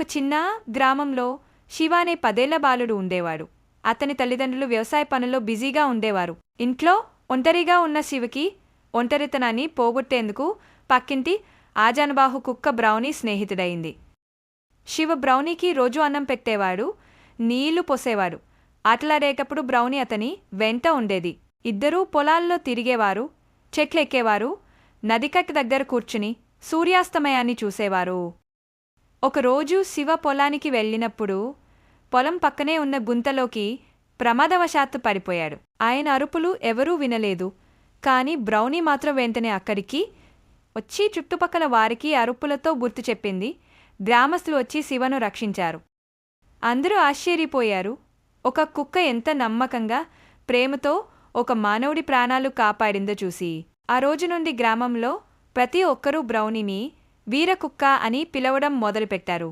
ఒక చిన్న గ్రామంలో శివ అనే పదేళ్ళ బాలుడు ఉండేవాడు. అతని తల్లిదండ్రులు వ్యవసాయ పనుల్లో బిజీగా ఉండేవారు. ఇంట్లో ఒంటరిగా ఉన్న శివకి ఒంటరితనాన్ని పోగొట్టేందుకు పక్కింటి ఆజానుబాహు కుక్క బ్రౌనీ స్నేహితుడయింది శివ బ్రౌనీకి రోజు అన్నం పెట్టేవాడు నీళ్ళు పోసేవాడు. ఆటలాడేటప్పుడు బ్రౌనీ అతని వెంట ఉండేది. ఇద్దరూ పొలాల్లో తిరిగేవారు చెట్లెక్కేవారు నదికట్టు దగ్గర కూర్చుని సూర్యాస్తమయాన్ని చూసేవారు. ఒకరోజు శివ పొలానికి వెళ్ళినప్పుడు పొలం పక్కనే ఉన్న గుంతలోకి ప్రమాదవశాత్తు పడిపోయాడు. ఆయన అరుపులు ఎవరూ వినలేదు. కాని బ్రౌనీ మాత్రం వెంటనే అక్కడికి వచ్చి చుట్టుపక్కల వారికి అరుపులతో గుర్తు చెప్పింది. గ్రామస్తులు వచ్చి శివను రక్షించారు. అందరూ ఆశ్చర్యపోయారు. ఒక కుక్క ఎంత నమ్మకంగా ప్రేమతో ఒక మానవుడి ప్రాణాలు కాపాడిందో చూసి. ఆ రోజు నుండి గ్రామంలో ప్రతి ఒక్కరూ బ్రౌనీని వీరకుక్క అని పిలవడం మొదలుపెట్టారు.